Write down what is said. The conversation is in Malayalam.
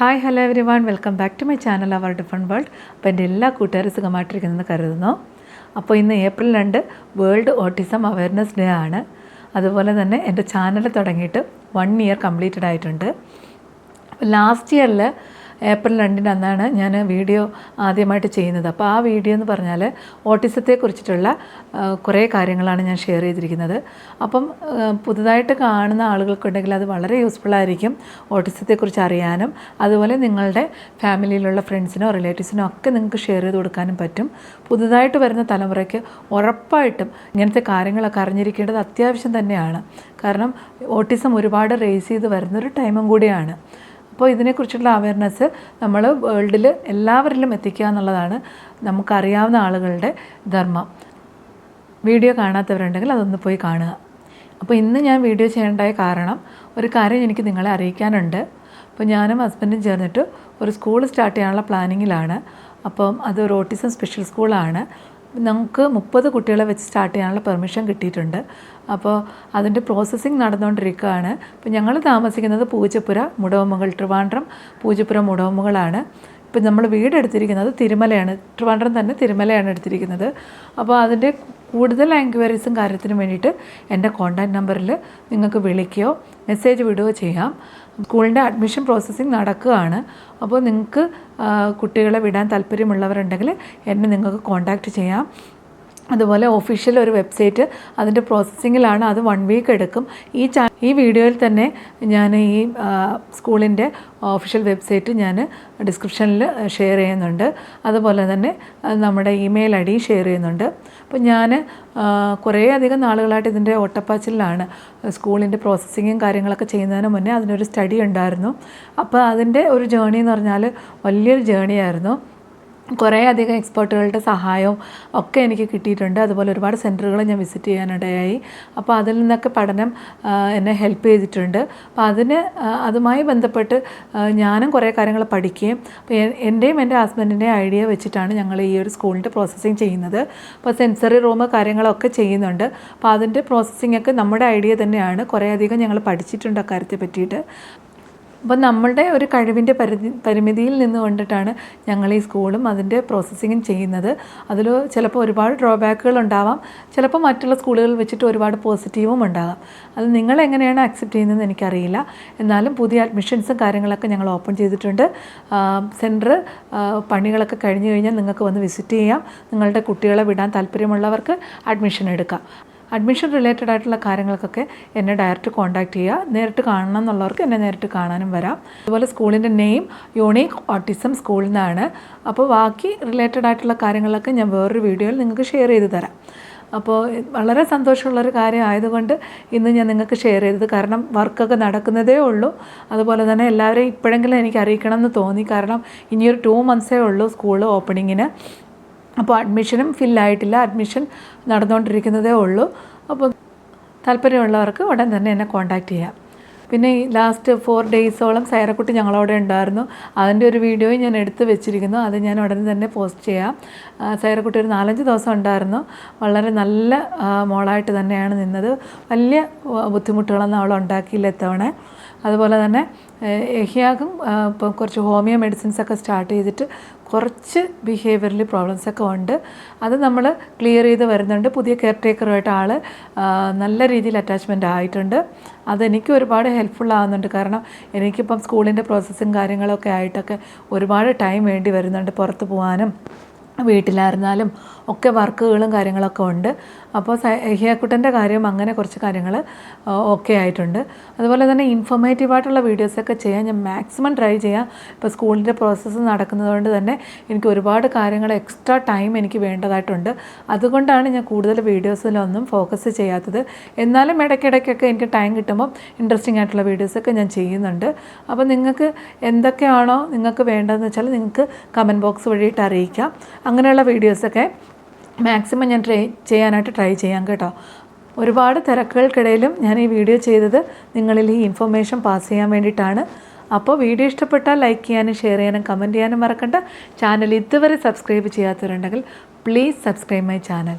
Hi hello everyone welcome back to my channel our different world അപ്പോൾ എന്റെ എല്ലാ കൂട്ടുകാരും സുഖമായിട്ടിരിക്കുന്നെന്ന് കരുതുന്നു. അപ്പോൾ ഇന്ന് ഏപ്രിൽ രണ്ട് വേൾഡ് ഓട്ടിസം അവയർനെസ് ഡേ ആണ്. അതുപോലെ തന്നെ എന്റെ ചാനൽ തുടങ്ങിയിട്ട് വൺ ഇയർ കംപ്ലീറ്റഡ് ആയിട്ടുണ്ട്. അപ്പോൾ ലാസ്റ്റ് ഇയറിൽ ഏപ്രിൽ രണ്ടിന് അന്നാണ് ഞാൻ വീഡിയോ ആദ്യമായിട്ട് ചെയ്യുന്നത്. അപ്പോൾ ആ വീഡിയോ എന്ന് പറഞ്ഞാൽ ഓട്ടിസത്തെ കുറിച്ചിട്ടുള്ള കുറേ കാര്യങ്ങളാണ് ഞാൻ ഷെയർ ചെയ്തിരിക്കുന്നത്. അപ്പം പുതുതായിട്ട് കാണുന്ന ആളുകൾക്കുണ്ടെങ്കിൽ അത് വളരെ യൂസ്ഫുൾ ആയിരിക്കും ഓട്ടിസത്തെക്കുറിച്ച് അറിയാനും അതുപോലെ നിങ്ങളുടെ ഫാമിലിയിലുള്ള ഫ്രണ്ട്സിനോ റിലേറ്റീവ്സിനോ ഒക്കെ നിങ്ങൾക്ക് ഷെയർ ചെയ്ത് കൊടുക്കാനും പറ്റും. പുതുതായിട്ട് വരുന്ന തലമുറയ്ക്ക് ഉറപ്പായിട്ടും ഇങ്ങനത്തെ കാര്യങ്ങളൊക്കെ അറിഞ്ഞിരിക്കേണ്ടത് അത്യാവശ്യം തന്നെയാണ്. കാരണം ഓട്ടിസം ഒരുപാട് റേസ് ചെയ്ത് വരുന്നൊരു ടൈമും കൂടിയാണ്. അപ്പോൾ ഇതിനെക്കുറിച്ചുള്ള അവയർനെസ് നമ്മൾ വേൾഡിൽ എല്ലാവരിലും എത്തിക്കുക എന്നുള്ളതാണ് നമുക്കറിയാവുന്ന ആളുകളുടെ ധർമ്മം. വീഡിയോ കാണാത്തവരുണ്ടെങ്കിൽ അതൊന്ന് പോയി കാണുക. അപ്പോൾ ഇന്ന് ഞാൻ വീഡിയോ ചെയ്യേണ്ടായ കാരണം ഒരു കാര്യം എനിക്ക് നിങ്ങളെ അറിയിക്കാനുണ്ട്. അപ്പോൾ ഞാനും ഹസ്ബൻഡും ചേർന്നിട്ട് ഒരു സ്കൂൾ സ്റ്റാർട്ട് ചെയ്യാനുള്ള പ്ലാനിങ്ങിലാണ് അപ്പം ഒരു ഓട്ടിസം സ്പെഷ്യൽ സ്കൂളാണ് നമുക്ക് മുപ്പത് കുട്ടികളെ വെച്ച് സ്റ്റാർട്ട് ചെയ്യാനുള്ള പെർമിഷൻ കിട്ടിയിട്ടുണ്ട്. അപ്പോൾ അതിന്റെ പ്രോസസ്സിങ് നടന്നുകൊണ്ടിരിക്കുകയാണ്. ഇപ്പോൾ ഞങ്ങൾ താമസിക്കുന്നത് പൂജപ്പുര മുടവമുകൾ ട്രിവാൻഡ്രം പൂജപ്പുര മുടവമുകളാണ് ഇപ്പം നമ്മൾ വീട് എടുത്തിരിക്കുന്നത് തിരുമലയാണ്. ട്രിവാൻഡ്രം തന്നെ തിരുമലയാണ് എടുത്തിരിക്കുന്നത്. അപ്പോൾ അതിന്റെ കൂടുതൽ എൻക്വയറീസും കാര്യത്തിനും വേണ്ടിയിട്ട് എന്റെ കോൺടാക്റ്റ് നമ്പറിൽ നിങ്ങൾക്ക് വിളിക്കുകയോ മെസ്സേജ് വിടുകയോ ചെയ്യാം. സ്കൂളിന്റെ അഡ്മിഷൻ പ്രോസസ്സിങ് നടക്കുകയാണ്. അപ്പോൾ നിങ്ങൾക്ക് കുട്ടികളെ വിടാൻ താല്പര്യമുള്ളവരുണ്ടെങ്കിൽ എന്നെ നിങ്ങൾക്ക് കോൺടാക്റ്റ് ചെയ്യാം. അതുപോലെ ഒഫീഷ്യൽ ഒരു വെബ്സൈറ്റ് അതിന്റെ പ്രോസസ്സിങ്ങിലാണ് അത് വൺ വീക്ക് എടുക്കും. ഈ ചാ ഈ വീഡിയോയിൽ തന്നെ ഞാൻ ഈ സ്കൂളിന്റെ ഒഫീഷ്യൽ വെബ്സൈറ്റ് ഞാൻ ഡിസ്ക്രിപ്ഷനിൽ ഷെയർ ചെയ്യുന്നുണ്ട്. അതുപോലെ തന്നെ നമ്മുടെ ഇമെയിൽ ഐ ഡി ഷെയർ ചെയ്യുന്നുണ്ട്. അപ്പോൾ ഞാൻ കുറേ അധികം നാളുകളായിട്ട് ഇതിന്റെ ഒട്ടപ്പാച്ചിലാണ് സ്കൂളിന്റെ പ്രോസസ്സിങ്ങും കാര്യങ്ങളൊക്കെ ചെയ്യുന്നതിന് മുന്നേ അതിനൊരു സ്റ്റഡി ഉണ്ടായിരുന്നു. അപ്പോൾ അതിന്റെ ഒരു ജേണി എന്ന് പറഞ്ഞാൽ വലിയൊരു ജേണിയായിരുന്നു കുറേ അധികം എക്സ്പേർട്ടുകളുടെ സഹായവും ഒക്കെ എനിക്ക് കിട്ടിയിട്ടുണ്ട്. അതുപോലെ ഒരുപാട് സെന്ററുകൾ ഞാൻ വിസിറ്റ് ചെയ്യാനിടയായി. അപ്പോൾ അതിൽ നിന്നൊക്കെ പഠനം എന്നെ ഹെൽപ്പ് ചെയ്തിട്ടുണ്ട്. അപ്പോൾ അതിന് അതുമായി ബന്ധപ്പെട്ട് ഞാനും കുറേ കാര്യങ്ങൾ പഠിക്കുകയും എന്റെയും എന്റെ ഹസ്ബൻഡിന്റെയും ഐഡിയ വെച്ചിട്ടാണ് ഞങ്ങൾ ഈ ഒരു സ്കൂളിന്റെ പ്രോസസ്സിങ് ചെയ്യുന്നത്. അപ്പോൾ സെൻസറി റൂം കാര്യങ്ങളൊക്കെ ചെയ്യുന്നുണ്ട്. അപ്പോൾ അതിന്റെ പ്രോസസ്സിംഗ് ഒക്കെ നമ്മുടെ ഐഡിയ തന്നെയാണ്. കുറേ അധികം ഞങ്ങൾ പഠിച്ചിട്ടുണ്ട് അക്കാര്യത്തെ പറ്റിയിട്ട്. അപ്പം നമ്മളുടെ ഒരു കഴിവിന്റെ പരിധി പരിമിതിയിൽ നിന്ന് കൊണ്ടിട്ടാണ് ഞങ്ങൾ ഈ സ്കൂളും അതിന്റെ പ്രോസസ്സിങ്ങും ചെയ്യുന്നത്. അതിൽ ചിലപ്പോൾ ഒരുപാട് ഡ്രോബാക്കുകൾ ഉണ്ടാവാം. ചിലപ്പോൾ മറ്റുള്ള സ്കൂളുകളിൽ വെച്ചിട്ട് ഒരുപാട് പോസിറ്റീവും ഉണ്ടാകാം. അത് നിങ്ങൾ എങ്ങനെയാണ് അക്സെപ്റ്റ് ചെയ്യുന്നതെന്ന് എനിക്കറിയില്ല. എന്നാലും പുതിയ അഡ്മിഷൻസും കാര്യങ്ങളൊക്കെ ഞങ്ങൾ ഓപ്പൺ ചെയ്തിട്ടുണ്ട്. സെന്റർ പണികളൊക്കെ കഴിഞ്ഞ് കഴിഞ്ഞാൽ നിങ്ങൾക്ക് വന്ന് വിസിറ്റ് ചെയ്യാം. നിങ്ങളുടെ കുട്ടികളെ വിടാൻ താല്പര്യമുള്ളവർക്ക് അഡ്മിഷൻ എടുക്കാം. അഡ്മിഷൻ റിലേറ്റഡ് ആയിട്ടുള്ള കാര്യങ്ങൾക്കൊക്കെ എന്നെ ഡയറക്റ്റ് കോൺടാക്ട് ചെയ്യുക. നേരിട്ട് കാണണം എന്നുള്ളവർക്ക് എന്നെ നേരിട്ട് കാണാനും വരാം. അതുപോലെ സ്കൂളിന്റെ നെയിം യൂണീക്ക് ഓട്ടിസം സ്കൂളിൽ നിന്നാണ് അപ്പോൾ ബാക്കി റിലേറ്റഡ് ആയിട്ടുള്ള കാര്യങ്ങളൊക്കെ ഞാൻ വേറൊരു വീഡിയോയിൽ നിങ്ങൾക്ക് ഷെയർ ചെയ്ത് തരാം. അപ്പോൾ വളരെ സന്തോഷമുള്ളൊരു കാര്യം ആയതുകൊണ്ട് ഇന്ന് ഞാൻ നിങ്ങൾക്ക് ഷെയർ ചെയ്തത്. കാരണം വർക്കൊക്കെ നടക്കുന്നതേ ഉള്ളൂ. അതുപോലെ തന്നെ എല്ലാവരെയും ഇപ്പോഴെങ്കിലും എനിക്ക് അറിയിക്കണം എന്ന് തോന്നി. കാരണം ഇനിയൊരു ടു മന്ത്സേ ഉള്ളൂ സ്കൂൾ ഓപ്പണിങ്ങിന് അപ്പോൾ അഡ്മിഷനും ഫില്ലായിട്ടില്ല അഡ്മിഷൻ നടന്നുകൊണ്ടിരിക്കുന്നതേ ഉള്ളൂ. അപ്പോൾ താല്പര്യമുള്ളവർക്ക് ഉടൻ തന്നെ എന്നെ കോൺടാക്റ്റ് ചെയ്യാം. പിന്നെ ഈ ലാസ്റ്റ് ഫോർ ഡേയ്സോളം സൈറക്കുട്ടി ഞങ്ങളവിടെ ഉണ്ടായിരുന്നു. അതിന്റെ ഒരു വീഡിയോയും ഞാൻ എടുത്തു വെച്ചിരിക്കുന്നു. അത് ഞാൻ ഉടനെ തന്നെ പോസ്റ്റ് ചെയ്യാം. സൈറക്കുട്ടി ഒരു നാലഞ്ച് ദിവസം ഉണ്ടായിരുന്നു. വളരെ നല്ല മോളായിട്ട് തന്നെയാണ് നിന്നത്. വലിയ ബുദ്ധിമുട്ടുകളൊന്നും അവൾ ഉണ്ടാക്കിയില്ല ഇത്തവണ. അതുപോലെ തന്നെ എഹിയാകും ഇപ്പം കുറച്ച് ഹോമിയോ മെഡിസിൻസ് ഒക്കെ സ്റ്റാർട്ട് ചെയ്തിട്ട് കുറച്ച് ബിഹേവിയറിൽ പ്രോബ്ലംസ് ഒക്കെ ഉണ്ട്. അത് നമ്മൾ ക്ലിയർ ചെയ്ത് വരുന്നുണ്ട്. പുതിയ കെയർ ടേക്കറുമായിട്ട് ആൾ നല്ല രീതിയിൽ അറ്റാച്ച്മെന്റ് ആയിട്ടുണ്ട്. അതെനിക്ക് ഒരുപാട് ഹെൽപ്ഫുൾ ആവുന്നുണ്ട്. കാരണം എനിക്കിപ്പം സ്കൂളിന്റെ പ്രോസസ്സും കാര്യങ്ങളൊക്കെ ആയിട്ടൊക്കെ ഒരുപാട് ടൈം വേണ്ടി വരുന്നുണ്ട് പുറത്ത് പോകാനും വീട്ടിലായിരുന്നാലും ഒക്കെ വർക്കുകളും കാര്യങ്ങളൊക്കെ ഉണ്ട്. അപ്പോൾ ഹിയാക്കുട്ടന്റെ കാര്യം അങ്ങനെ കുറച്ച് കാര്യങ്ങൾ ഓക്കെ ആയിട്ടുണ്ട്. അതുപോലെ തന്നെ ഇൻഫോർമേറ്റീവ് ആയിട്ടുള്ള വീഡിയോസൊക്കെ ചെയ്യാൻ ഞാൻ മാക്സിമം ട്രൈ ചെയ്യാം. ഇപ്പോൾ സ്കൂളിന്റെ പ്രോസസ്സ് നടക്കുന്നതുകൊണ്ട് തന്നെ എനിക്ക് ഒരുപാട് കാര്യങ്ങൾ എക്സ്ട്രാ ടൈം എനിക്ക് വേണ്ടതായിട്ടുണ്ട്. അതുകൊണ്ടാണ് ഞാൻ കൂടുതൽ വീഡിയോസിലൊന്നും ഫോക്കസ് ചെയ്യാത്തത്. എന്നാലും ഇടയ്ക്കിടയ്ക്കൊക്കെ എനിക്ക് ടൈം കിട്ടുമ്പോൾ ഇൻട്രസ്റ്റിംഗ് ആയിട്ടുള്ള വീഡിയോസൊക്കെ ഞാൻ ചെയ്യുന്നുണ്ട്. അപ്പോൾ നിങ്ങൾക്ക് എന്തൊക്കെയാണോ നിങ്ങൾക്ക് വേണ്ടതെന്ന് വെച്ചാൽ നിങ്ങൾക്ക് കമന്റ് ബോക്സ് വഴിയിട്ട് അറിയിക്കാം. അങ്ങനെയുള്ള വീഡിയോസൊക്കെ മാക്സിമം ഞാൻ ട്രൈ ചെയ്യാനായിട്ട് ട്രൈ ചെയ്യാം കേട്ടോ. ഒരുപാട് തിരക്കുകൾക്കിടയിലും ഞാൻ ഈ വീഡിയോ ചെയ്തത് നിങ്ങളിൽ ഈ ഇൻഫർമേഷൻ പാസ് ചെയ്യാൻ വേണ്ടിയിട്ടാണ്. അപ്പോൾ വീഡിയോ ഇഷ്ടപ്പെട്ടാൽ ലൈക്ക് ചെയ്യാനും ഷെയർ ചെയ്യാനും കമന്റ് ചെയ്യാനും മറക്കണ്ട. ചാനൽ ഇതുവരെ സബ്സ്ക്രൈബ് ചെയ്യാത്തവരുണ്ടെങ്കിൽ പ്ലീസ് സബ്സ്ക്രൈബ് മൈ ചാനൽ